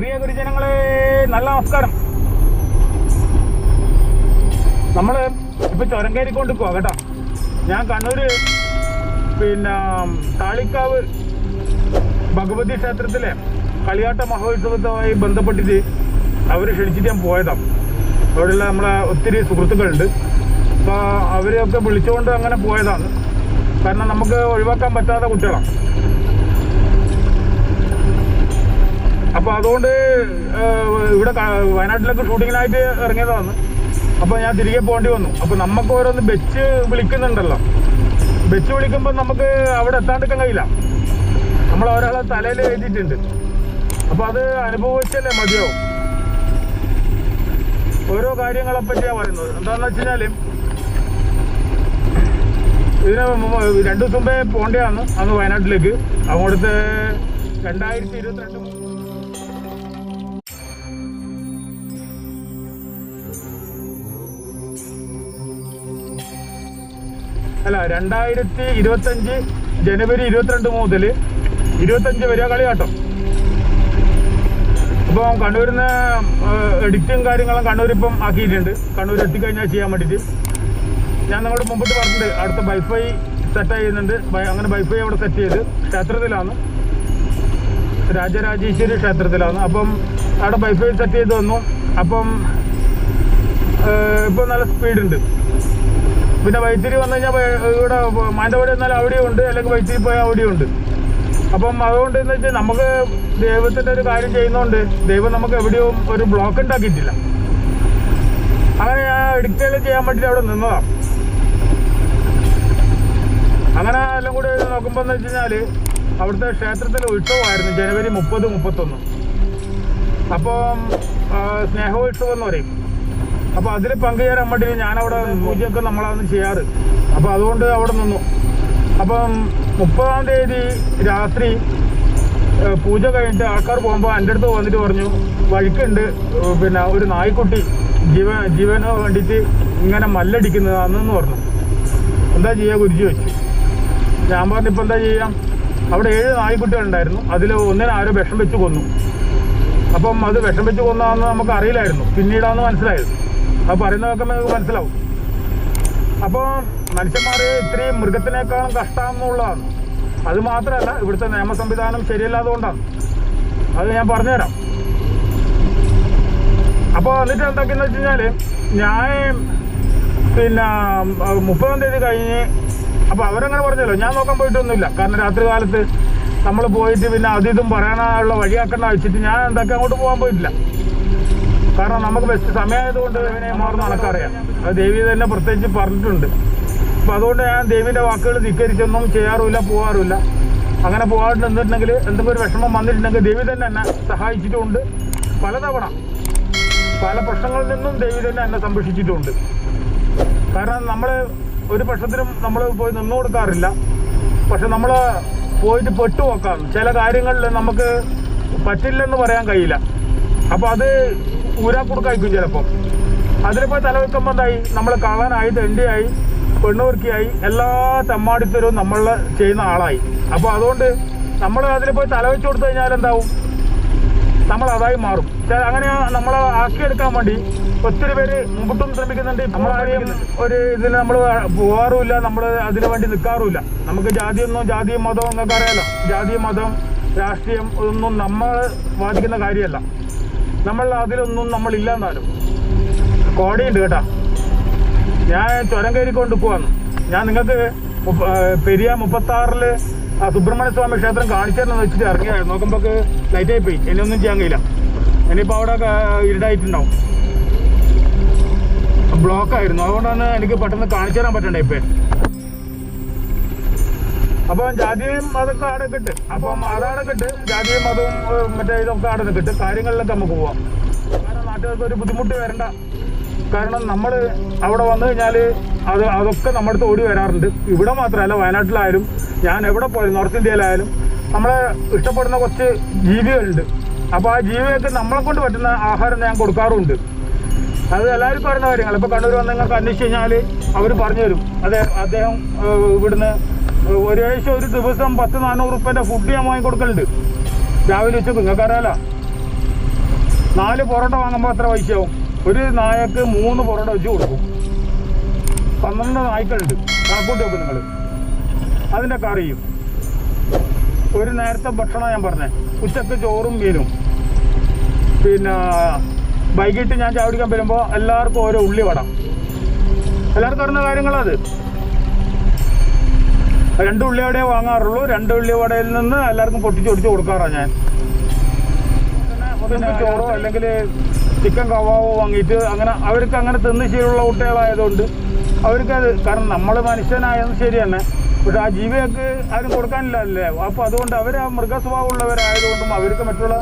പ്രിയ ഗുരുജനങ്ങളെ നല്ല നമസ്കാരം. നമ്മൾ ഇപ്പൊ ചുരം കയറിക്കൊണ്ട് പോവാ കേട്ടോ. ഞാൻ കണ്ണൂര് പിന്നെ താളിക്കാവ് ഭഗവതി ക്ഷേത്രത്തിലെ കളിയാട്ട മഹോത്സവത്തുമായി ബന്ധപ്പെട്ടിട്ട് അവർ ക്ഷണിച്ചിട്ട് ഞാൻ പോയതാണ് അവിടെയുള്ള നമ്മളെ ഒത്തിരി സുഹൃത്തുക്കളുണ്ട്. അപ്പോൾ അവരെയൊക്കെ വിളിച്ചുകൊണ്ട് അങ്ങനെ പോയതാണ്. കാരണം നമുക്ക് ഒഴിവാക്കാൻ പറ്റാത്ത കുട്ടികളാണ് അപ്പോൾ അതുകൊണ്ട് ഇവിടെ വയനാട്ടിലൊക്കെ ഷൂട്ടിങ്ങിനായിട്ട് ഇറങ്ങിയതാണ്. അപ്പോൾ ഞാൻ തിരികെ പോകേണ്ടി വന്നു. അപ്പോൾ നമുക്ക് ഓരോന്ന് ബെച്ച് വിളിക്കുന്നുണ്ടല്ലോ. ബെച്ച് വിളിക്കുമ്പോൾ നമുക്ക് അവിടെ എത്താണ്ടിരിക്കാൻ കഴിയില്ല. നമ്മൾ ഒരാളെ തലയിൽ എഴുതിയിട്ടുണ്ട്. അപ്പോൾ അത് അനുഭവിച്ചല്ലേ മതിയാവും. ഓരോ കാര്യങ്ങളെ പറ്റിയാണ് പറയുന്നത്. എന്താണെന്ന് വെച്ച് കഴിഞ്ഞാൽ ഇതിന് രണ്ടു ദിവസം മുമ്പേ പോകേണ്ടതാണ് അന്ന് വയനാട്ടിലേക്ക്. അങ്ങോട്ടത്തെ രണ്ടായിരത്തി ഇരുപത്തിരണ്ട് അല്ല രണ്ടായിരത്തി ഇരുപത്തഞ്ച് ജനുവരി ഇരുപത്തിരണ്ട് മുതൽ ഇരുപത്തഞ്ച് വരെ കളിയാട്ടം. ഇപ്പം കണ്ണൂരിന്ന് എഡിറ്റും കാര്യങ്ങളും കണ്ണൂർ ഇപ്പം ആക്കിയിട്ടുണ്ട്. കണ്ണൂർ എത്തിക്കഴിഞ്ഞാൽ ചെയ്യാൻ വേണ്ടിയിട്ട് ഞാൻ നിങ്ങളോട് മുമ്പിട്ട് പറഞ്ഞിട്ടുണ്ട് അടുത്ത വൈഫൈ സെറ്റ് ചെയ്യുന്നുണ്ട് അങ്ങനെ വൈഫൈ അവിടെ സെറ്റ് ചെയ്ത് ക്ഷേത്രത്തിലാണ്. രാജരാജേശ്വരി ക്ഷേത്രത്തിലാണ്. അപ്പം അവിടെ വൈഫൈ സെറ്റ് ചെയ്ത് വന്നു അപ്പം ഇപ്പം നല്ല സ്പീഡുണ്ട് പിന്നെ വൈത്തിരി വന്നു കഴിഞ്ഞാൽ ഇവിടെ മാനന്തവാടി വന്നാൽ അവിടെയും ഉണ്ട് അല്ലെങ്കിൽ വൈത്തിരി പോയാൽ അവിടെയും ഉണ്ട്. അപ്പം അതുകൊണ്ട് എന്ന് വെച്ചാൽ നമുക്ക് ദൈവത്തിന്റെ ഒരു കാര്യം ചെയ്യുന്നതുകൊണ്ട് ദൈവം നമുക്ക് എവിടെയും ഒരു ബ്ലോക്ക് ഉണ്ടാക്കിയിട്ടില്ല. അങ്ങനെ ഞാൻ ഇടുക്കിയിൽ ചെയ്യാൻ വേണ്ടിയിട്ട് അവിടെ നിന്നതാണ് അങ്ങനെ എല്ലാം കൂടി നോക്കുമ്പോൾ എന്ന് വെച്ച് കഴിഞ്ഞാൽ അവിടുത്തെ ക്ഷേത്രത്തിലെ ഉത്സവമായിരുന്നു ജനുവരി മുപ്പത് മുപ്പത്തൊന്ന്. അപ്പം സ്നേഹോത്സവം എന്ന് പറയും. അപ്പോൾ അതിൽ പങ്കുചേരാൻ വേണ്ടി ഞാനവിടെ പൂജയൊക്കെ നമ്മളാണ് ചെയ്യാറ്. അപ്പൊ അതുകൊണ്ട് അവിടെ നിന്നു. അപ്പം മുപ്പതാം തീയതി രാത്രി പൂജ കഴിഞ്ഞിട്ട് ആൾക്കാർ പോകുമ്പോൾ എന്റെ അടുത്ത് വന്നിട്ട് പറഞ്ഞു വഴിക്കുണ്ട് പിന്നെ ഒരു നായ്ക്കുട്ടി ജീവ ജീവന് വേണ്ടിയിട്ട് ഇങ്ങനെ മല്ലടിക്കുന്നതാണെന്ന് പറഞ്ഞു. എന്താ ചെയ്യുക ഗുരുജി വെച്ചു ഞാൻ പറഞ്ഞു ഇപ്പം എന്താ ചെയ്യാം? അവിടെ ഏഴ് നായ്ക്കുട്ടികളുണ്ടായിരുന്നു അതിൽ ഒന്നിനെ ആരോ വിഷം വെച്ച് കൊന്നു. അപ്പം അത് വിഷം വെച്ച് കൊന്നാന്ന് നമുക്ക് അറിയില്ലായിരുന്നു. പിന്നീടാന്ന് മനസ്സിലായത്. അത് പറയുന്നതൊക്കെ നമുക്ക് മനസ്സിലാവും. അപ്പോൾ മനുഷ്യന്മാർ ഇത്രയും മൃഗത്തിനേക്കാളും കഷ്ടമെന്നുള്ളതാണ് അത് മാത്രമല്ല ഇവിടുത്തെ നിയമ സംവിധാനം ശരിയല്ലാതുകൊണ്ടാണ് അത് ഞാൻ പറഞ്ഞുതരാം. അപ്പോൾ എന്നിട്ട് എന്തൊക്കെയെന്ന് വെച്ച് കഴിഞ്ഞാൽ ഞാൻ പിന്നെ മുപ്പതാം തീയതി കഴിഞ്ഞ് അപ്പോൾ അവരങ്ങനെ പറഞ്ഞല്ലോ ഞാൻ നോക്കാൻ പോയിട്ടൊന്നുമില്ല. കാരണം രാത്രി കാലത്ത് നമ്മൾ പോയിട്ട് പിന്നെ അത് പറയാനുള്ള വഴിയാക്കേണ്ട വെച്ചിട്ട് ഞാൻ എന്തൊക്കെ അങ്ങോട്ട് പോകാൻ പോയിട്ടില്ല. കാരണം നമുക്ക് ബെസ്റ്റ് സമയമായതുകൊണ്ട് ഇവനെ മാറുന്ന കണക്കറിയാം അത് ദേവി തന്നെ പ്രത്യേകിച്ച് പറഞ്ഞിട്ടുണ്ട്. അപ്പം അതുകൊണ്ട് ഞാൻ ദേവിന്റെ വാക്കുകൾ ധിക്കരിച്ചൊന്നും ചെയ്യാറുമില്ല പോകാറുമില്ല അങ്ങനെ പോകാണ്ട് നിന്നിട്ടുണ്ടെങ്കിൽ എന്തെങ്കിലും ഒരു വിഷമം വന്നിട്ടുണ്ടെങ്കിൽ ദേവി തന്നെ എന്നെ സഹായിച്ചിട്ടുമുണ്ട് പലതവണ. പല പ്രശ്നങ്ങളിൽ നിന്നും ദേവി തന്നെ എന്നെ സംരക്ഷിച്ചിട്ടുമുണ്ട് കാരണം നമ്മൾ ഒരു പക്ഷത്തിനും നമ്മൾ പോയി നിന്നു കൊടുക്കാറില്ല. പക്ഷെ നമ്മൾ പോയിട്ട് പെട്ടു നോക്കാം ചില കാര്യങ്ങളിൽ നമുക്ക് പറ്റില്ലെന്ന് പറയാൻ കഴിയില്ല. അപ്പോൾ അത് ഊരാ കൊടുക്കായിരിക്കും ചിലപ്പോൾ അതിലിപ്പോൾ തലവെക്കുമ്പോൾ എന്തായി? നമ്മൾ കള്ളനായി തെണ്ടിയായി പെണ്ണുവർക്കിയായി എല്ലാ തെമ്മാടിത്തരവും നമ്മൾ ചെയ്യുന്ന ആളായി. അപ്പോൾ അതുകൊണ്ട് നമ്മൾ അതിൽ പോയി തലവെച്ച് കൊടുത്തു കഴിഞ്ഞാൽ എന്താവും? നമ്മൾ അതായി മാറും. അങ്ങനെ നമ്മൾ ആക്കിയെടുക്കാൻ വേണ്ടി ഒത്തിരി പേര് മുമ്പിട്ടും ശ്രമിക്കുന്നുണ്ട്. നമ്മളാരെയും ഒരു ഇതിന് നമ്മൾ പോകാറുമില്ല നമ്മൾ അതിനു വേണ്ടി നിൽക്കാറുമില്ല നമുക്ക് ജാതിയൊന്നും ജാതിയും മതവും എന്നൊക്കെ അറിയാലോ? ജാതിയും മതം രാഷ്ട്രീയം ഒന്നും നമ്മൾ ബാധിക്കുന്ന കാര്യമല്ല. നമ്മൾ അതിലൊന്നും നമ്മൾ ഇല്ലാന്നാലും. കോടയുണ്ട് കേട്ടാ. ഞാൻ ചുരം കയറിക്കൊണ്ട് പോവാന്ന്. ഞാൻ നിങ്ങൾക്ക് പെരിയ മുപ്പത്തി ആറിൽ ആ സുബ്രഹ്മണ്യ സ്വാമി ക്ഷേത്രം കാണിച്ചതെന്ന് വെച്ചിട്ട് ഇറങ്ങിയായിരുന്നു നോക്കുമ്പോൾ ലൈറ്റ് ആയി പോയി. ഇനി ഒന്നും ചെയ്യാൻ കഴിയില്ല. ഇനിയിപ്പോൾ അവിടെ ഇരുടായിട്ടുണ്ടാവും. ബ്ലോക്ക് ആയിരുന്നു അതുകൊണ്ടാണ് എനിക്ക് പെട്ടെന്ന് കാണിച്ചു തരാൻ പറ്റണ്ടേ ഇപ്പം. അപ്പം ജാതിയും അതൊക്കെ അവിടെ കിട്ടും. അപ്പം അതവിടെ കിട്ടും ജാതിയും മതവും മറ്റേ ഇതൊക്കെ അവിടെ കിട്ടും. കാര്യങ്ങളിലൊക്കെ നമുക്ക് പോവാം. കാരണം നാട്ടുകാർക്ക് ഒരു ബുദ്ധിമുട്ട് വരണ്ട. കാരണം നമ്മൾ അവിടെ വന്നു കഴിഞ്ഞാൽ അത് അതൊക്കെ നമ്മുടെ അടുത്ത് ഓടി വരാറുണ്ട്. ഇവിടെ മാത്രമല്ല വയനാട്ടിലായാലും ഞാൻ എവിടെ പോയാലും നോർത്ത് ഇന്ത്യയിലായാലും നമ്മളെ ഇഷ്ടപ്പെടുന്ന കുറച്ച് ജീവികളുണ്ട്. അപ്പോൾ ആ ജീവികൾക്ക് നമ്മളെ കൊണ്ട് പറ്റുന്ന ആഹാരം ഞാൻ കൊടുക്കാറുമുണ്ട് അത് എല്ലാവരും പറയുന്ന കാര്യങ്ങൾ ഇപ്പോൾ കണ്ണൂർ വന്ന് നിങ്ങൾക്ക് അന്വേഷിച്ച് കഴിഞ്ഞാൽ അവർ പറഞ്ഞു തരും. അതെ അദ്ദേഹം ഇവിടുന്ന് ഒരു ഏകദേശം ഒരു ദിവസം പത്ത് നാനൂറ് റുപ്യന്റെ ഫുഡ് ഞാൻ വാങ്ങി കൊടുക്കലുണ്ട് രാവിലെ ഉച്ച നിങ്ങൾക്ക് അറിയാലോ നാല് പൊറോട്ട വാങ്ങുമ്പോൾ എത്ര പൈസയാവും? ഒരു നായക്ക് മൂന്ന് പൊറോട്ട വെച്ച് കൊടുക്കും. പന്ത്രണ്ട് നായ്ക്കളുണ്ട്. കണക്കൂട്ടി വെക്കും നിങ്ങൾ അതിന്റെ കറിയും ഒരു നേരത്തെ ഭക്ഷണം ഞാൻ പറഞ്ഞേ. ഉച്ചയ്ക്ക് ചോറും മീനും. പിന്നെ വൈകിട്ട് ഞാൻ ചാവടിക്കാൻ വരുമ്പോൾ എല്ലാവർക്കും ഓരോ ഉള്ളി വട. എല്ലാവർക്കും അറിയുന്ന കാര്യങ്ങളത് രണ്ട് ഉള്ളിവടയെ വാങ്ങാറുള്ളൂ. രണ്ട് ഉള്ളിവടയിൽ നിന്ന് എല്ലാവർക്കും പൊട്ടിച്ചൊടിച്ച് കൊടുക്കാറാണ് ഞാൻ. പിന്നെ ചോറോ അല്ലെങ്കിൽ ചിക്കൻ കവാവോ വാങ്ങിയിട്ട് അങ്ങനെ അവർക്ക് അങ്ങനെ തിന്ന് ശീലമുള്ള കുട്ടികളായതുകൊണ്ട് അവർക്കത് കാരണം നമ്മൾ മനുഷ്യനായത് ശരി തന്നെ പക്ഷെ ആ ജീവികൾക്ക് ആരും കൊടുക്കാനില്ല അല്ലേ അപ്പോൾ അതുകൊണ്ട് അവർ ആ മൃഗസ്വഭാവമുള്ളവരായതുകൊണ്ടും അവർക്ക് മറ്റുള്ള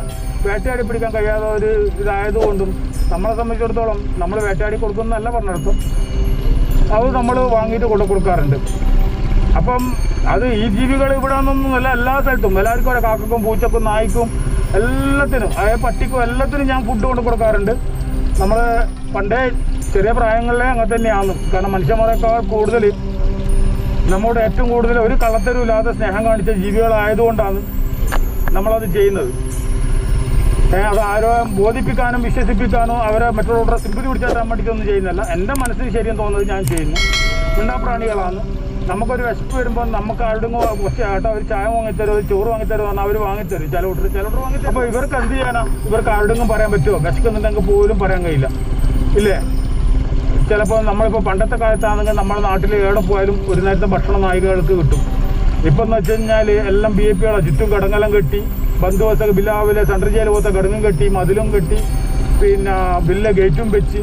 വേട്ടയാടി പിടിക്കാൻ കഴിയാത്ത ഒരു ഇതായതുകൊണ്ടും നമ്മളെ സംബന്ധിച്ചിടത്തോളം നമ്മൾ വേട്ടയാടി കൊടുക്കുന്നതല്ല പറഞ്ഞിടത്തും. അത് നമ്മൾ വാങ്ങിയിട്ട് കൊണ്ടു കൊടുക്കാറുണ്ട്. അപ്പം അത് ഈ ജീവികൾ ഇവിടെ നിന്നൊന്നുമല്ല എല്ലാ സ്ഥലത്തും. എല്ലാവർക്കും ഓരോ കാക്കക്കും പൂച്ചക്കും നായ്ക്കും എല്ലാത്തിനും അതായത് പട്ടിക്കും എല്ലാത്തിനും ഞാൻ ഫുഡ് കൊണ്ട് കൊടുക്കാറുണ്ട്. നമ്മൾ പണ്ടേ ചെറിയ പ്രായങ്ങളിലെ അങ്ങനെ തന്നെയാണ് കാരണം മനുഷ്യന്മാരെക്കാൾ കൂടുതൽ നമ്മോട് ഏറ്റവും കൂടുതൽ ഒരു കള്ളത്തരവും ഇല്ലാതെ സ്നേഹം കാണിച്ച ജീവികളായതുകൊണ്ടാണ് നമ്മളത് ചെയ്യുന്നത്. അത് ആരോ ബോധിപ്പിക്കാനും വിശ്വസിപ്പിക്കാനോ അവരെ മറ്റുള്ളവരുടെ സിമ്പതി പിടിച്ചാൽ വേണ്ടിയിട്ടൊന്നും ചെയ്യുന്നില്ല എന്റെ മനസ്സിന് ശരിയെന്ന് തോന്നുന്നത് ഞാൻ ചെയ്യുന്നു. മിണ്ടാപ്രാണികളാണ്. നമുക്കൊരു വിശപ്പ് വരുമ്പോൾ നമുക്ക് ആരുടെ ആട്ടോ ഒരു ചായ വാങ്ങിത്തരും ചോറ് വാങ്ങിത്തരും പറഞ്ഞാൽ അവർ വാങ്ങിത്തരും. ചില കൂട്ടർ ചില കൂട്ടർ വാങ്ങിത്തരും. അപ്പോൾ ഇവർക്ക് എന്ത് ചെയ്യാനാ ഇവർക്ക് ആരുടെങ്കിലും പറയാൻ പറ്റുമോ വിശക്കുന്നുണ്ടെങ്കിൽ പോലും പറയാൻ കഴിയില്ല. ഇല്ലേ? ചിലപ്പോൾ നമ്മളിപ്പോൾ പണ്ടത്തെ കാലത്താണെങ്കിൽ നമ്മുടെ നാട്ടിൽ എവിടെ പോയാലും ഒരു നേരത്തെ ഭക്ഷണം നായികകൾക്ക് കിട്ടും. ഇപ്പം എന്ന് വെച്ച് കഴിഞ്ഞാൽ എല്ലാം ബി എ പികളെ ചുറ്റും കടങ്ങലം കെട്ടി. ബന്ധുവത്തെ ബില്ലാവിലെ സെൻട്രൽ ജയിൽ പോലത്തെ കടങ്ങും കെട്ടി മതിലും കെട്ടി. പിന്നെ ബില്ല ഗേറ്റും വെച്ച്.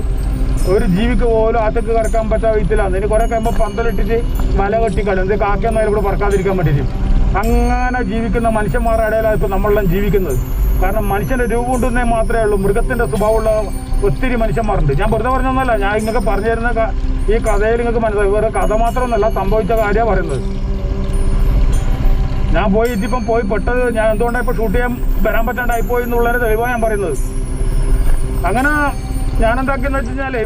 ഒരു ജീവിക്ക് പോലും ആറ്റക്ക് കിടക്കാൻ പറ്റാത്ത വിധത്തിലാണ്. ഇനി കുറെ കഴിയുമ്പോൾ പന്തലിട്ടിട്ട് മല കെട്ടി എന്ത് കാക്കയൊന്നും കൂടെ പറക്കാതിരിക്കാൻ പറ്റിയിട്ട് അങ്ങനെ ജീവിക്കുന്ന മനുഷ്യന്മാരുടെ ഇടയിലാണ് ഇപ്പോൾ നമ്മളെല്ലാം ജീവിക്കുന്നത്. കാരണം മനുഷ്യന്റെ രൂപം കൊണ്ടുവന്നേ മാത്രമേ ഉള്ളൂ. മൃഗത്തിന്റെ സ്വഭാവമുള്ള ഒത്തിരി മനുഷ്യന്മാരുണ്ട്. ഞാൻ വെറുതെ പറഞ്ഞൊന്നല്ല. ഞാൻ ഇങ്ങൊക്കെ പറഞ്ഞു തരുന്ന ഈ കഥയിൽ നിങ്ങൾക്ക് മനസ്സിലായി. വേറെ കഥ മാത്രമൊന്നല്ല സംഭവിച്ച കാര്യമാണ് പറയുന്നത്. ഞാൻ പോയി ഇതിപ്പം പോയി പെട്ടത് ഞാൻ എന്തുകൊണ്ടാണ് ഇപ്പോൾ ഷൂട്ട് ചെയ്യാൻ വരാൻ പറ്റാണ്ടായി പോയി തെളിവാണ് ഞാൻ പറയുന്നത്. അങ്ങനെ ഞാൻ എന്താക്കിയെന്ന് വെച്ച്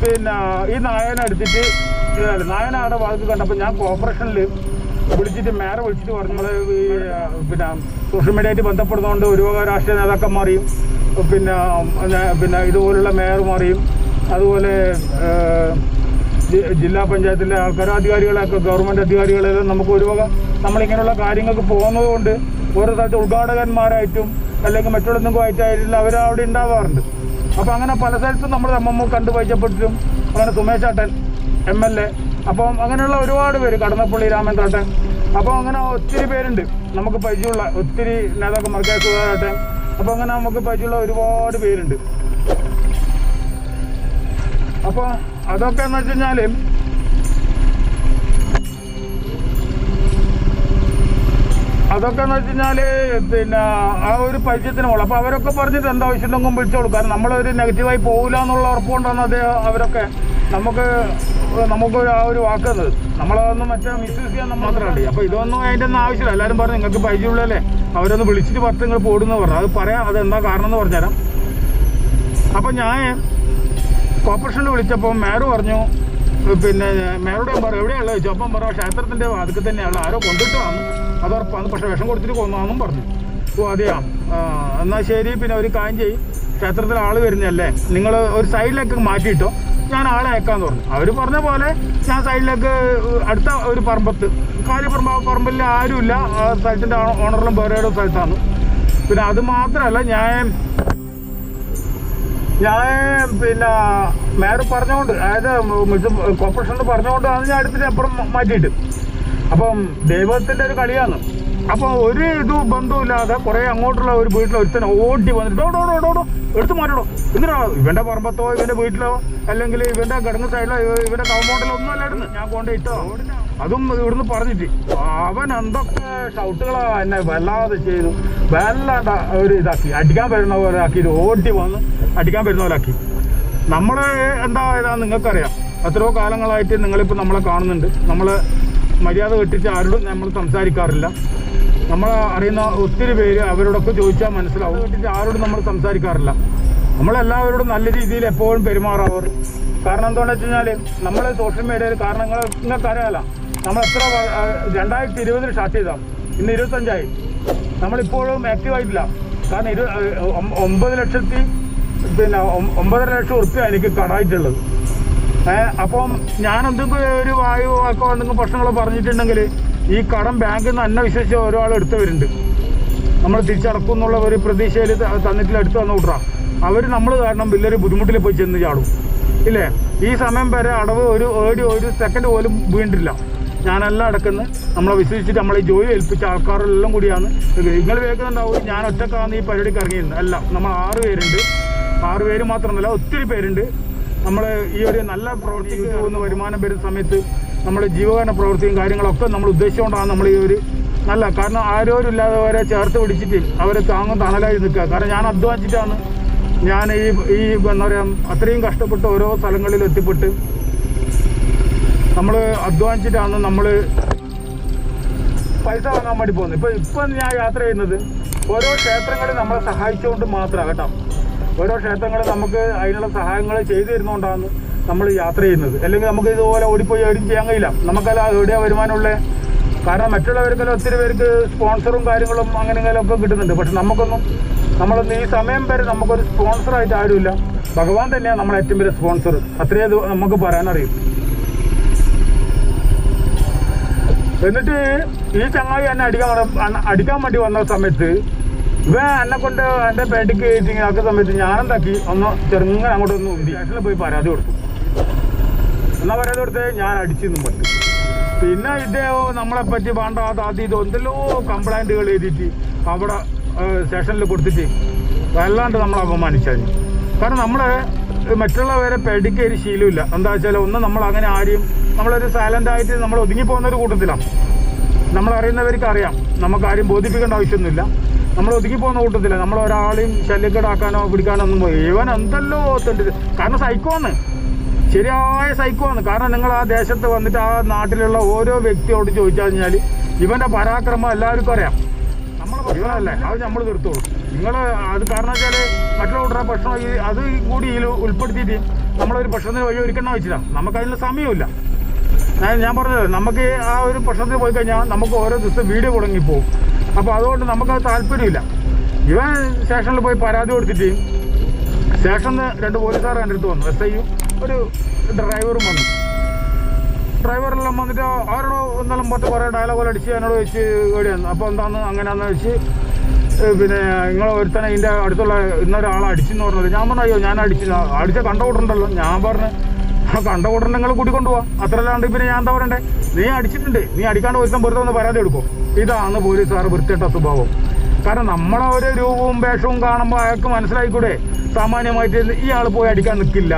പിന്നെ ഈ നായനെ എടുത്തിട്ട് നായന അവിടെ വാക്ക് കണ്ടപ്പോൾ ഞാൻ കോർപ്പറേഷനിൽ വിളിച്ചിട്ട് മേരെ വിളിച്ചിട്ട് പറഞ്ഞു ഈ പിന്നെ സോഷ്യൽ മീഡിയ ആയിട്ട് ബന്ധപ്പെടുന്നതുകൊണ്ട് ഒരുപാട് രാഷ്ട്രീയ നേതാക്കന്മാരെയും പിന്നെ പിന്നെ ഇതുപോലുള്ള മേയർമാരെയും അതുപോലെ ജില്ലാ പഞ്ചായത്തിലെ ആൾക്കാർ അധികാരികളെയൊക്കെ ഗവൺമെന്റ് അധികാരികളെല്ലാം നമുക്ക് ഒരു വക നമ്മളിങ്ങനെയുള്ള കാര്യങ്ങൾക്ക് പോകുന്നത് കൊണ്ട് ഓരോ സ്ഥലത്ത് ഉദ്ഘാടകന്മാരായിട്ടും അല്ലെങ്കിൽ മറ്റുള്ളതെങ്കിലും ആയിട്ടായിട്ടില്ല അവർ അവിടെ ഉണ്ടാവാറുണ്ട്. അപ്പോൾ അങ്ങനെ പല സ്ഥലത്തും നമ്മൾ അമ്മമ്മ കണ്ടു പരിചയപ്പെട്ടിട്ടും അങ്ങനെ സുമേഷ് ചാട്ടൻ എം എൽ എ. അപ്പം അങ്ങനെയുള്ള ഒരുപാട് പേര് കടന്നപ്പള്ളി രാമേന്ദ്രേട്ടൻ അപ്പോൾ അങ്ങനെ ഒത്തിരി പേരുണ്ട്. നമുക്ക് പരിചയമുള്ള ഒത്തിരി നേതാക്കന്മാർ കെ സുധാകരേട്ടൻ അപ്പോൾ അങ്ങനെ നമുക്ക് പരിചയമുള്ള ഒരുപാട് പേരുണ്ട്. അപ്പോൾ അതൊക്കെ എന്ന് വെച്ച് കഴിഞ്ഞാൽ അതൊക്കെ എന്ന് വെച്ച് കഴിഞ്ഞാൽ പിന്നെ ആ ഒരു പരിചയത്തിന് പോലും അപ്പോൾ അവരൊക്കെ പറഞ്ഞിട്ട് എന്താ ആവശ്യമുണ്ടെങ്കിലും വിളിച്ചു കാരണം നമ്മളൊരു നെഗറ്റീവായി പോകില്ല എന്നുള്ള ഉറപ്പുകൊണ്ടാണ് അത് അവരൊക്കെ നമുക്ക് നമുക്ക് ആ ഒരു വാക്കുന്നത് നമ്മളതൊന്നും മറ്റേ മിസ്യൂസ് ചെയ്യാൻ നമ്മൾ ഉള്ളൂ അപ്പോൾ ഇതൊന്നും അതിന്റെ ഒന്നും ആവശ്യമില്ല. എല്ലാവരും പറഞ്ഞു നിങ്ങൾക്ക് പരിചയമുള്ളല്ലേ അവരൊന്ന് വിളിച്ചിട്ട് പത്ത് നിങ്ങൾ പോടുന്നു പറഞ്ഞു. അത് പറയാം. അത് എന്താ കാരണം എന്ന് പറഞ്ഞുതരാം. അപ്പം ഞാൻ കോർപ്പറേഷനിൽ വിളിച്ചപ്പോൾ മേയർ പറഞ്ഞു പിന്നെ മേയറോട് പറ എവിടെയാണല്ലോ ചോദിച്ചു പറഞ്ഞു ക്ഷേത്രത്തിന്റെ വാതിക്ക് തന്നെയാണ് ആരോ കൊണ്ടിട്ട് വന്നു അത് ഉറപ്പാണ്. പക്ഷേ വിഷം കൊടുത്തിട്ട് കൊന്നാന്നും പറഞ്ഞു. ഓ അതെയാ? എന്നാൽ ശരി. പിന്നെ ഒരു കാര്യം ചെയ്യും. ക്ഷേത്രത്തിൽ ആൾ വരുന്നതല്ലേ? നിങ്ങൾ ഒരു സൈഡിലേക്ക് മാറ്റിയിട്ടോ? ഞാൻ ആളെ അയക്കാൻ പറഞ്ഞു. അവർ പറഞ്ഞ പോലെ ഞാൻ സൈഡിലേക്ക് അടുത്ത ഒരു പറമ്പത്ത്. കാലി പറമ്പ പറമ്പിൽ ആരുമില്ല. ആ സ്ഥലത്തിന്റെ ഓണറിലും പേരുടെ സ്ഥലത്താണ്. പിന്നെ അത് മാത്രമല്ല ഞാൻ ഞാൻ പിന്നെ മേയർ പറഞ്ഞുകൊണ്ട് അതായത് മിസ് കോർപ്പറേഷനിൽ പറഞ്ഞുകൊണ്ടാണ് ഞാൻ അടുത്തിട്ട് അപ്പുറം മാറ്റിയിട്ട്. അപ്പം ദൈവത്തിന്റെ ഒരു കളിയാണ്. അപ്പോൾ ഒരു ഇത് ബന്ധമില്ലാതെ കുറേ അങ്ങോട്ടുള്ള ഒരു വീട്ടിലെ ഒരുത്തനെ ഓടി വന്നിട്ട് ഓടോ ഓടോ എടുത്ത് മാറ്റണോ? എന്തിനാ ഇവന്റെ പറമ്പത്തോ ഇവന്റെ വീട്ടിലോ അല്ലെങ്കിൽ ഇവന്റെ കിടങ്ങ് സൈഡിലോ ഇവന്റെ കൗമ്പൗണ്ടിലോ ഒന്നും അല്ലായിരുന്നു. ഞാൻ കൊണ്ടിട്ടോ അതും ഇവിടുന്ന് പറഞ്ഞിട്ട്. അവൻ എന്തൊക്കെ ഷൗട്ടുകളാ എന്നെ വല്ലാതെ ചെയ്തു. വല്ലാണ്ട ഒരു ഇതാക്കി. അടിക്കാൻ വരുന്ന പോലെ ആക്കി ഓടി വന്ന് അടിക്കാൻ വരുന്ന പോലെ ആക്കി. നമ്മളെ എന്താ ഇതാ നിങ്ങൾക്കറിയാം. എത്രയോ കാലങ്ങളായിട്ട് നിങ്ങളിപ്പോൾ നമ്മളെ കാണുന്നുണ്ട്. നമ്മൾ മര്യാദ വെട്ടിച്ച് ആരോടും നമ്മൾ സംസാരിക്കാറില്ല. നമ്മൾ അറിയുന്ന ഒത്തിരി പേര് അവരോടൊക്കെ ചോദിച്ചാൽ മനസ്സിലാവും. വെട്ടിച്ച് ആരോടും നമ്മൾ സംസാരിക്കാറില്ല. നമ്മളെല്ലാവരോടും നല്ല രീതിയിൽ എപ്പോഴും പെരുമാറാവർ. കാരണം എന്താണെന്ന് വെച്ച് കഴിഞ്ഞാൽ നമ്മൾ സോഷ്യൽ മീഡിയയിൽ കാരണങ്ങൾ നിങ്ങൾക്കറിയാലോ നമ്മൾ എത്ര രണ്ടായിരത്തി ഇരുപതിൽ സ്റ്റാർട്ട് ചെയ്താൽ ഇന്ന് ഇരുപത്തഞ്ചായി. നമ്മളിപ്പോഴും ആക്റ്റീവ് ആയിട്ടില്ല. കാരണം ഇരു ഒമ്പത് ലക്ഷത്തി പിന്നെ ഒമ്പതര ലക്ഷം ഉറുപ്പ്യ എനിക്ക് കടായിട്ടുള്ളത് ഏഹ് അപ്പം ഞാൻ എന്തെങ്കിലും ഒരു വായു വാക്കോ എന്തെങ്കിലും പ്രശ്നങ്ങളോ പറഞ്ഞിട്ടുണ്ടെങ്കിൽ ഈ കടം ബാങ്കിൽ നിന്ന് അന്വേഷിച്ച് ആൾ എടുത്തവരുണ്ട്. നമ്മൾ തിരിച്ചടക്കും എന്നുള്ള ഒരു പ്രതീക്ഷയിൽ തന്നിട്ടില്ല എടുത്തു വന്നു വിട്ടാ അവർ നമ്മൾ കാരണം വലിയൊരു ബുദ്ധിമുട്ടിൽ പോയി ചെന്ന് ചാടും. ഇല്ലേ? ഈ സമയം വരെ അടവ് ഒരു ഒരു ഒരു സെക്കൻഡ് പോലും വീണ്ടില്ല ഞാനെല്ലാം അടക്കുന്ന. നമ്മളെ വിശ്വസിച്ചിട്ട് നമ്മളെ ജോലി ഏൽപ്പിച്ച ആൾക്കാരെല്ലാം കൂടിയാണ്. നിങ്ങൾ വേഗം ഉണ്ടാവും ഞാൻ ഒറ്റക്കാന്ന് ഈ പരിപാടിക്ക് ഇറങ്ങിയിരുന്നത് അല്ല നമ്മൾ ആറ് പേരുണ്ട്. ആറ് പേര് മാത്രമല്ല ഒത്തിരി പേരുണ്ട്. നമ്മൾ ഈ ഒരു നല്ല പ്രവൃത്തിക്ക് പോകുന്ന വരുമാനം വരുന്ന സമയത്ത് നമ്മുടെ ജീവകാരണ പ്രവൃത്തിയും കാര്യങ്ങളൊക്കെ നമ്മൾ ഉദ്ദേശിച്ചുകൊണ്ടാണ് നമ്മൾ ഈ ഒരു നല്ല കാരണം ആരോരും ഇല്ലാതെ അവരെ ചേർത്ത് പിടിച്ചിട്ട് അവരെ താങ്ങും തണലായി നിൽക്കുക. കാരണം ഞാൻ അധ്വാനിച്ചിട്ടാണ് ഞാൻ ഈ ഈ എന്താ പറയുക അത്രയും കഷ്ടപ്പെട്ട് ഓരോ സ്ഥലങ്ങളിൽ എത്തിപ്പെട്ട് നമ്മൾ അധ്വാനിച്ചിട്ടാണ് നമ്മൾ പൈസ വാങ്ങാൻ വേണ്ടി പോകുന്നത്. ഇപ്പം ഇപ്പം ഞാൻ യാത്ര ചെയ്യുന്നത് ഓരോ ക്ഷേത്രങ്ങളിൽ നമ്മളെ സഹായിച്ചുകൊണ്ട് മാത്രമാണ് കേട്ടോ. ഓരോ ക്ഷേത്രങ്ങൾ നമുക്ക് അതിനുള്ള സഹായങ്ങൾ ചെയ്തു തരുന്നതുകൊണ്ടാണ് നമ്മൾ യാത്ര ചെയ്യുന്നത്. അല്ലെങ്കിൽ നമുക്ക് ഇതുപോലെ ഓടിപ്പോയി എവിടെയും ചെയ്യാൻ കഴിയില്ല. നമുക്കല്ല എവിടെയാ വരുമാനമുള്ളത് കാരണം മറ്റുള്ളവർക്കെല്ലാം ഒത്തിരി പേർക്ക് സ്പോൺസറും കാര്യങ്ങളും അങ്ങനെ ഒക്കെ കിട്ടുന്നുണ്ട്. പക്ഷെ നമുക്കൊന്നും നമ്മളൊന്നും ഈ സമയം വരെ നമുക്കൊരു സ്പോൺസറായിട്ട് ആരുമില്ല. ഭഗവാൻ തന്നെയാണ് നമ്മളെ ഏറ്റവും വലിയ സ്പോൺസർ അത്രയേ നമുക്ക് പറയാനറിയും. എന്നിട്ട് ഈ ചങ്ങായി എന്നെ അടിക്കാൻ അടിക്കാൻ വേണ്ടി വന്ന സമയത്ത് ഇവ എന്നെ കൊണ്ട് എന്റെ പേടിക്ക് കയറ്റി ആക്കുന്ന സമയത്ത് ഞാനെന്താക്കി? ഒന്ന് ചെറുങ്ങനെ അങ്ങോട്ട് ഒന്ന് ഉന്തി. സ്റ്റേഷനിൽ പോയി പരാതി കൊടുത്തു. എന്നാ പരാതി കൊടുത്ത്? ഞാൻ അടിച്ചെന്നും പറ്റും. പിന്നെ ഇദ്ദേഹം നമ്മളെ പറ്റി വേണ്ട അത് ഇത് എന്തെല്ലോ കംപ്ലൈന്റുകൾ എഴുതിയിട്ട് അവിടെ സ്റ്റേഷനിൽ കൊടുത്തിട്ട് വല്ലാണ്ട് നമ്മൾ അപമാനിച്ചു കാരണം നമ്മൾ മറ്റുള്ളവരെ പേടിക്ക് ഒരു ശീലമില്ല. എന്താ വെച്ചാൽ ഒന്ന് നമ്മൾ അങ്ങനെ ആരെയും നമ്മളൊരു ആയിട്ട് നമ്മൾ ഒതുങ്ങി പോകുന്ന ഒരു കൂട്ടത്തിലാണ് നമ്മളറിയുന്നവർക്ക് അറിയാം. നമുക്ക് ആരും ബോധിപ്പിക്കേണ്ട ആവശ്യമൊന്നുമില്ല. നമ്മൾ ഒതുക്കി പോകുന്ന കൂട്ടത്തില്ല നമ്മൾ ഒരാളെയും ശല്യക്കേടാക്കാനോ പിടിക്കാനോ ഒന്നും പോയി. ഇവൻ എന്തല്ലോ തെണ്ടി കാരണം സൈക്കോന്ന് ശരിയായ സൈക്കോന്ന് കാരണം നിങ്ങൾ ആ ദേശത്ത് വന്നിട്ട് ആ നാട്ടിലുള്ള ഓരോ വ്യക്തിയോട് ചോദിച്ചു കഴിഞ്ഞാൽ ഇവന്റെ പരാക്രമം എല്ലാവർക്കും അറിയാം. നമ്മൾ ഇവനല്ലേ. അത് നമ്മൾ തീർത്തോളൂ നിങ്ങൾ അത് കാരണം വെച്ചാൽ മറ്റുള്ള ഭക്ഷണം ഈ- അത് കൂടി ഇതിൽ ഉൾപ്പെടുത്തിയിട്ട് നമ്മളൊരു ഭക്ഷണത്തിന് വഴി ഒരുക്കണം വെച്ചില്ല നമുക്ക് അതിനുള്ള സമയമില്ല. ഞാൻ പറഞ്ഞത് നമുക്ക് ആ ഒരു പ്രശ്നത്തിൽ പോയി കഴിഞ്ഞാൽ നമുക്ക് ഓരോ ദിവസം വീഡിയോ തുടങ്ങിപ്പോവും അപ്പോൾ അതുകൊണ്ട് നമുക്കത് താല്പര്യമില്ല. ഇവൻ സ്റ്റേഷനിൽ പോയി പരാതി കൊടുത്തിട്ട് സ്റ്റേഷനിൽ രണ്ട് പോലീസുകാർ എന്റെ അടുത്ത് വന്നു. എസ് ഐയും ഒരു ഡ്രൈവറും വന്നു. ഡ്രൈവറെല്ലാം വന്നിട്ട് അവരോട് എന്നാലും പത്ത് കുറേ ഡയലോഗ് അടിച്ച് എന്നോട് വെച്ച് എവിടെയാണ് അപ്പോൾ എന്താന്ന് അങ്ങനെയാന്ന് വെച്ച് പിന്നെ നിങ്ങൾ ഒരുത്തനെ ഇതിന്റെ അടുത്തുള്ള ഇന്നൊരാളെ അടിച്ചെന്ന് പറഞ്ഞത്. ഞാൻ പറഞ്ഞു അയ്യോ ഞാൻ അടിച്ചു അടിച്ച കണ്ടോട്ടുണ്ടല്ലോ ഞാൻ പറഞ്ഞു കണ്ട ഉടനെ നിങ്ങൾ കൂട്ടിക്കൊണ്ടുപോവാ അത്രല്ലാണ്ട് പിന്നെ ഞാൻ എന്താ പറയണ്ടേ? നീ അടിച്ചിട്ടുണ്ട്. നീ അടിക്കാണ്ട് ഒരുത്തം വെറുതെ ഒന്ന് പരാതി എടുക്കും ഇതാണ് പോലീസുകാർ വൃത്തിയിട്ട സ്വഭാവം. കാരണം നമ്മളെ ഒരു രൂപവും വേഷവും കാണുമ്പോൾ അയാൾക്ക് മനസ്സിലായിക്കൂടെ? സാമാന്യമായിട്ട് ഇയാൾ പോയി അടിക്കാൻ നിൽക്കില്ല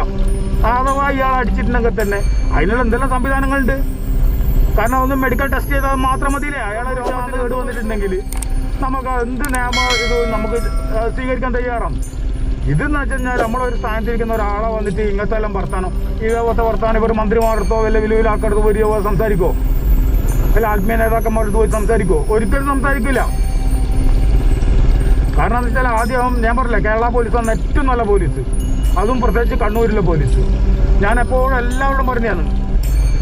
അഥവാ ഇയാൾ അടിച്ചിട്ടുണ്ടെങ്കിൽ തന്നെ അതിനുള്ള എന്തെല്ലാം സംവിധാനങ്ങളുണ്ട്? കാരണം ഒന്ന് മെഡിക്കൽ ടെസ്റ്റ് ചെയ്താൽ മാത്രം മതിയില്ലേ? അയാളെ രോഗം കേട് വന്നിട്ടുണ്ടെങ്കിൽ നമുക്ക് എന്ത് നിയമ ഇത് നമുക്ക് സ്വീകരിക്കാൻ തയ്യാറാണ്? ഇതെന്ന് വെച്ച് കഴിഞ്ഞാൽ നമ്മളൊരു സ്ഥാനത്തിരിക്കുന്ന ഒരാളെ വന്നിട്ട് ഇങ്ങനത്തെ എല്ലാം വർത്താനം. ഇതേപോലത്തെ വർത്താനം ഇവർ മന്ത്രിമാരടുത്തോ വല്ല വലിയ ആൾക്കാർക്ക് വരികയോ സംസാരിക്കോ? അല്ല ആത്മീയ നേതാക്കന്മാരടുത്ത് പോയി സംസാരിക്കോ? ഒരിക്കലും സംസാരിക്കില്ല. കാരണം എന്താ വെച്ചാൽ ആദ്യം ഞാൻ പറഞ്ഞില്ല കേരള പോലീസാണ് ഏറ്റവും നല്ല പോലീസ്. അതും പ്രത്യേകിച്ച് കണ്ണൂരിലെ പോലീസ്. ഞാൻ എപ്പോഴും എല്ലാവരോടും പറഞ്ഞതാണ്.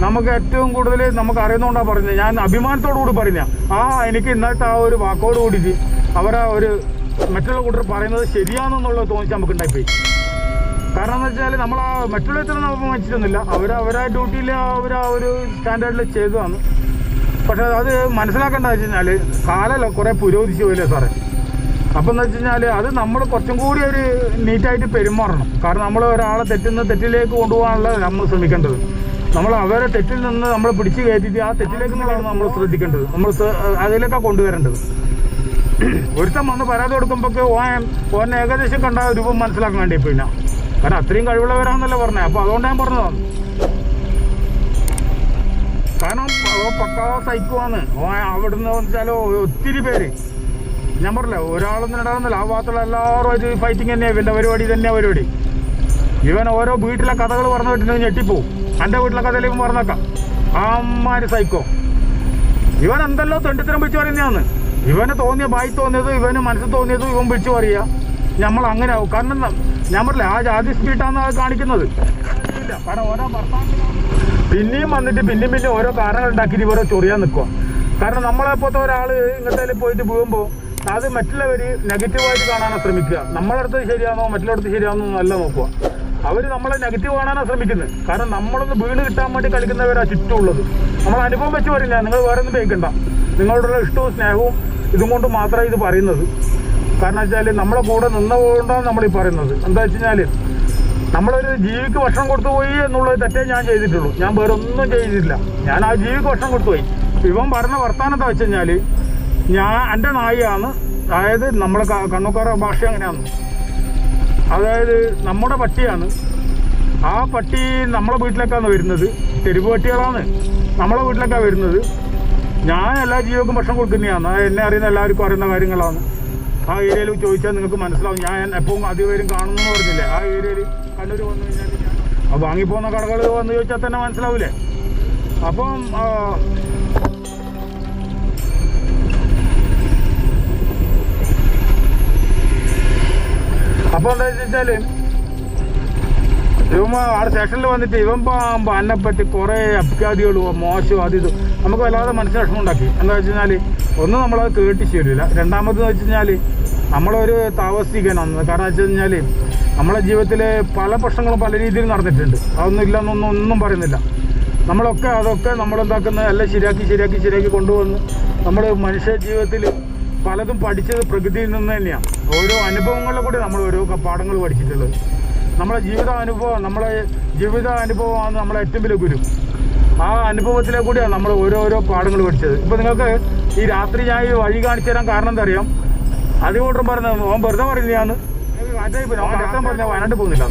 നമുക്ക് ഏറ്റവും കൂടുതൽ നമുക്ക് അറിയുന്നതുകൊണ്ടാണ് പറഞ്ഞത്. ഞാൻ അഭിമാനത്തോടു കൂടി പറഞ്ഞ ആ എനിക്ക് ഇന്നത്തെ ആ ഒരു വാക്കോട് കൂടിയിട്ട് അവരാ ഒരു മറ്റുള്ള കൂട്ടർ പറയുന്നത് ശരിയാണെന്നുള്ളത് തോന്നിച്ച് നമുക്ക് ഉണ്ടായിപ്പോയി കാരണം എന്ന് വെച്ചാൽ നമ്മൾ ആ മറ്റുള്ളവരൊന്നും അപമാനിച്ചിട്ടൊന്നുമില്ല അവർ അവരാ ഡ്യൂട്ടിയിൽ അവർ ആ ഒരു സ്റ്റാൻഡേർഡിൽ ചെയ്തതാണ്. പക്ഷേ അത് മനസ്സിലാക്കേണ്ടത് വെച്ച് കഴിഞ്ഞാൽ കാലമല്ല കുറേ പുരോഗതിച്ച് പോയില്ലേ സാറേ? അപ്പം എന്ന് വെച്ച് കഴിഞ്ഞാൽ അത് നമ്മൾ കുറച്ചും കൂടി ഒരു നീറ്റായിട്ട് പെരുമാറണം. കാരണം നമ്മൾ ഒരാളെ തെറ്റുന്ന തെറ്റിലേക്ക് കൊണ്ടുപോകാനുള്ള നമ്മൾ ശ്രമിക്കേണ്ടത്. നമ്മൾ അവരെ തെറ്റിൽ നിന്ന് നമ്മൾ പിടിച്ചു കയറ്റിയിട്ട് ആ തെറ്റിലേക്ക് നമ്മൾ ശ്രദ്ധിക്കേണ്ടത്. നമ്മൾ അതിലേക്കാണ് കൊണ്ടുവരേണ്ടത്. ഒരുത്തൻ വന്ന് പരാതി കൊടുക്കുമ്പോഴേക്ക് ഓൻ ഓൻ ഏകദേശം കണ്ട രൂപം മനസ്സിലാക്കാൻ വേണ്ടി പിന്നെ കാരണം അത്രയും കഴിവുള്ളവരാണെന്നല്ലേ പറഞ്ഞത് അപ്പോൾ അതുകൊണ്ട് ഞാൻ പറഞ്ഞതാണ് കാരണം പക്കാ സൈക്കുവാന്ന്. ഓ അവിടുന്ന് വെച്ചാലോ ഒത്തിരി പേര്. ഞാൻ പറഞ്ഞില്ല ഒരാളൊന്നും ഉണ്ടാകുന്നില്ല ആ ഭാഗത്തുള്ള എല്ലാവരുമായിട്ട് ഫൈറ്റിംഗ് തന്നെയാണ് ഇവന്റെ പരിപാടി തന്നെയാണ് പരിപാടി. ഇവൻ ഓരോ വീട്ടിലെ കഥകൾ പറഞ്ഞു വിട്ടിട്ടുണ്ടെങ്കിൽ ഞെട്ടിപ്പോവും. എന്റെ വീട്ടിലെ കഥയിൽ ഇവൻ പറഞ്ഞേക്കാം. അമ്മാര് സൈക്കോ. ഇവൻ എന്തെല്ലോ തെണ്ടിത്തരം വെച്ച് പറയുന്നതാണ് ഇവന് തോന്നിയ ബായി തോന്നിയതും ഇവന് മനസ്സിൽ തോന്നിയതും ഇവൻ വിളിച്ചു പറയുക. നമ്മൾ അങ്ങനെ ആവും. കാരണം? ഞാൻ പറഞ്ഞില്ല ആ ജാതി സ്പീഡാണ് അത് കാണിക്കുന്നത്. പിന്നെയും വന്നിട്ട് പിന്നെയും പിന്നെ ഓരോ കാരണങ്ങൾ ഉണ്ടാക്കിയിട്ട് ഇവരെ ചൊറിയാൻ നിൽക്കുക. കാരണം നമ്മളെ പോലത്തെ ഒരാൾ ഇങ്ങോട്ടേലും പോയിട്ട് പോകുമ്പോൾ അത് മറ്റുള്ളവർ നെഗറ്റീവായിട്ട് കാണാനാണ് ശ്രമിക്കുക. നമ്മളടുത്ത് ശരിയാണോ മറ്റുള്ളടത്ത് ശരിയാണോ എന്നല്ല നോക്കുക. അവർ നമ്മളെ നെഗറ്റീവ് കാണാനാണ് ശ്രമിക്കുന്നത്. കാരണം നമ്മളൊന്ന് വീണ് കിട്ടാൻ വേണ്ടി കളിക്കുന്നവരാണ് ചുറ്റുമുള്ളത്. നമ്മൾ അനുഭവം വെച്ച് പറയില്ല നിങ്ങൾ വേറെ ഒന്നും പേക്കണ്ട നിങ്ങളോടുള്ള ഇഷ്ടവും സ്നേഹവും ഇതും കൊണ്ട് മാത്രമേ ഇത് പറയുന്നത്. കാരണം വെച്ചാൽ നമ്മളെ കൂടെ നിന്നുകൊണ്ടാണ് നമ്മൾ ഈ പറയുന്നത്. എന്താ വെച്ച് കഴിഞ്ഞാൽ നമ്മളൊരു ജീവിക്ക് ഭക്ഷണം കൊടുത്തു പോയി എന്നുള്ളത് തെറ്റേ ഞാൻ ചെയ്തിട്ടുള്ളൂ. ഞാൻ വേറെ ഒന്നും ചെയ്തിട്ടില്ല. ഞാൻ ആ ജീവിക്ക് ഭക്ഷണം കൊടുത്തു പോയി. ഇവൻ പറഞ്ഞ വർത്താനം എന്താ വെച്ച് കഴിഞ്ഞാൽ ഞാൻ എന്റെ നായിയാണ്. അതായത് നമ്മളെ ക- ഭാഷ അങ്ങനെയാണ്. അതായത് നമ്മുടെ പട്ടിയാണ്. ആ പട്ടി നമ്മളെ വീട്ടിലേക്കാണ് വരുന്നത്. തെരുവ് പട്ടികളാണ്. നമ്മളെ വീട്ടിലേക്കാണ് വരുന്നത്. ഞാൻ എല്ലാ ജീവിക്കും ഭക്ഷണം കൊടുക്കുന്നതാണ് എന്നെ അറിയുന്ന എല്ലാവർക്കും അറിയുന്ന കാര്യങ്ങളാണ് ആ ഏരിയയിൽ ചോദിച്ചാൽ നിങ്ങൾക്ക് മനസ്സിലാവും. ഞാൻ എപ്പോഴും അധികം പേരും കാണുന്നു എന്ന് പറഞ്ഞില്ലേ? ആ ഏരിയയിൽ കണ്ണൂർ വന്നു കഴിഞ്ഞാൽ ആ വാങ്ങിപ്പോകുന്ന കടകൾ വന്ന് ചോദിച്ചാൽ തന്നെ മനസ്സിലാവൂലേ? അപ്പം അപ്പൊ അപ്പോൾ എന്താ വെച്ചാൽ ഇവൻ ആ സ്റ്റേഷനിൽ വന്നിട്ട് ഇവൻ പാമ്പ് അന്നെപ്പറ്റി കുറേ അപ്ഖ്യാതികളും മോശം അത് ഇത് നമുക്ക് വല്ലാതെ മനസ്സിൽ വിഷമം ഉണ്ടാക്കി. എന്താ വെച്ച് കഴിഞ്ഞാൽ ഒന്ന് നമ്മളത് കേട്ടി ശരിയില്ല. രണ്ടാമത് വെച്ച് കഴിഞ്ഞാൽ നമ്മളൊരു താമസിക്കാനാണ് കാരണം വെച്ച് കഴിഞ്ഞാൽ നമ്മളെ ജീവിതത്തിലെ പല പ്രശ്നങ്ങളും പല രീതിയിൽ നടന്നിട്ടുണ്ട്. അതൊന്നും ഇല്ലെന്നൊന്നും ഒന്നും പറയുന്നില്ല. നമ്മളൊക്കെ അതൊക്കെ നമ്മളെന്താക്കുന്ന? എല്ലാം ശരിയാക്കി ശരിയാക്കി ശരിയാക്കി കൊണ്ടുവന്ന് നമ്മൾ മനുഷ്യ ജീവിതത്തിൽ പലതും പഠിച്ചത് പ്രകൃതിയിൽ നിന്ന് തന്നെയാണ് ഓരോ അനുഭവങ്ങളിലും കൂടി നമ്മൾ ഓരോ പാഠങ്ങൾ പഠിച്ചിട്ടുള്ളത്. നമ്മളെ ജീവിത അനുഭവം നമ്മളെ ജീവിത അനുഭവമാണ് നമ്മളെ ഏറ്റവും വലിയ ഗുരു. ആ അനുഭവത്തിലെ കൂടിയാണ് നമ്മൾ ഓരോരോ പാഠങ്ങൾ പഠിച്ചത്. ഇപ്പം നിങ്ങൾക്ക് ഈ രാത്രി ഞാൻ ഈ വഴി കാണിച്ചു തരാൻ കാരണം എന്താ അറിയാം അതുകൊണ്ടും പറഞ്ഞത് ഓൻ വെറുതെ പറയുന്നതാണ് ഓൻ രക്തം പറഞ്ഞ വയനാട്ടിൽ പോകുന്നില്ല.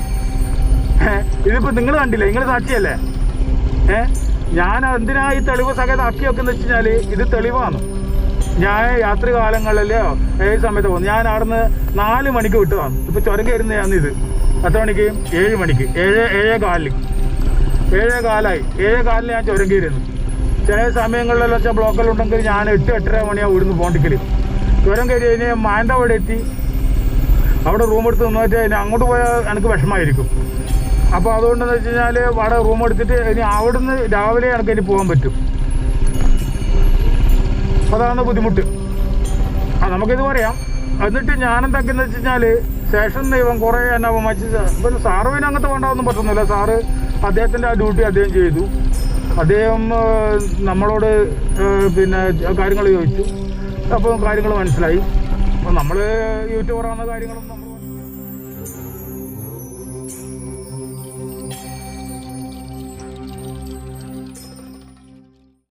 ഇതിപ്പോൾ നിങ്ങൾ കണ്ടില്ലേ? നിങ്ങൾ സാക്ഷിയല്ലേ? ഏ ഞാൻ എന്തിനാ ഈ തെളിവ് ആക്കി വെക്കുന്ന വെച്ച് കഴിഞ്ഞാൽ ഇത് തെളിവാണ്. ഞാൻ രാത്രി കാലങ്ങളിലോ ഏത് സമയത്ത് പോകുന്നു ഞാൻ അവിടുന്ന് നാല് മണിക്ക് വിട്ടതാണ്. ഇപ്പൊ ചുരം കയറുന്നതാണ് ഇത്. എത്ര മണിക്ക്? ഏഴ് മണിക്ക്. ഏഴ് ഏഴേ കാലിൽ ഏഴേ കാലായി. ഏഴേ കാലിൽ ഞാൻ ചുരം കയറിയിരുന്നു ചില സമയങ്ങളിലെല്ലാം വെച്ചാൽ ബ്ലോക്കിലുണ്ടെങ്കിൽ ഞാൻ എട്ട് എട്ടര മണിയാണ് ഇവിടുന്ന് പോണ്ടിക്കൽ. ചുരം കയറി കഴിഞ്ഞ് മാനന്തവാടി എത്തി. അവിടെ റൂം എടുത്ത് വെച്ചാൽ ഇനി അങ്ങോട്ട് പോയാൽ എനിക്ക് വിഷമമായിരിക്കും. അപ്പോൾ അതുകൊണ്ടെന്ന് വെച്ച് കഴിഞ്ഞാൽ അവിടെ റൂം എടുത്തിട്ട് ഇനി അവിടുന്ന് രാവിലെ എനിക്ക് ഇനി പോകാൻ പറ്റും. അതാണ് ബുദ്ധിമുട്ട്. ആ നമുക്കിത് പറയാം. എന്നിട്ട് ഞാൻ എന്താക്കിയെന്ന് വെച്ച് കഴിഞ്ഞാൽ സ്റ്റേഷനിൽ ഇവൻ കുറേ എന്നാ അപമാനിച്ച് ഇപ്പം സാറ് പിന്നെ അങ്ങനത്തെ വേണ്ടാവൊന്നും പറ്റുന്നില്ല സാറ് അദ്ദേഹത്തിന്റെ ആ ഡ്യൂട്ടി അദ്ദേഹം ചെയ്തു. അദ്ദേഹം നമ്മളോട് പിന്നെ കാര്യങ്ങൾ ചോദിച്ചു. അപ്പോൾ കാര്യങ്ങൾ മനസ്സിലായി. അപ്പോൾ നമ്മൾ യൂട്യൂബറാകുന്ന കാര്യങ്ങളും നമ്മൾ